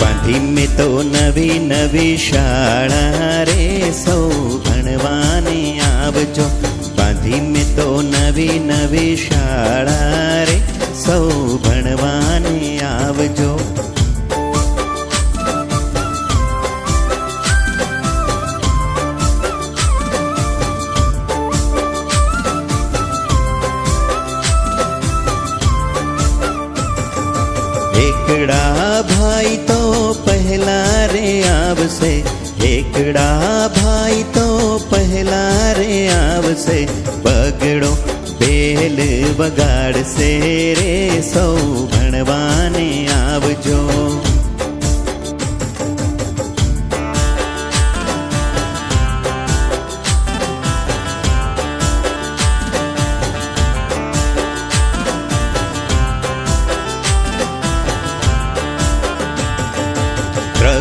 બાંધી મેં તો નવી નવી શાળા રે સૌ ભણવાને આવજો. બાંધી તો નવી નવી શાળા એકડા ભાઈ તો પહેલા રે આવશે. એકડા ભાઈ તો પહેલા રે આવશે. બગડો બેલ વગાડશે રે સૌ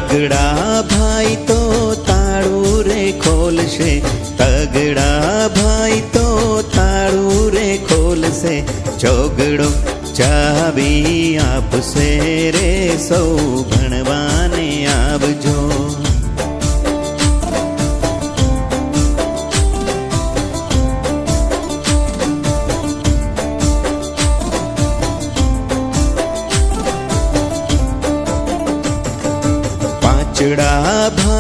તગડા ભાઈ તો તાળું રે ખોલશે. તગડા ભાઈ તો તાળું રે ખોલશે. ચોગડો ચાવી આપશે રે સૌ ભણવાને. ચડા ભાઈ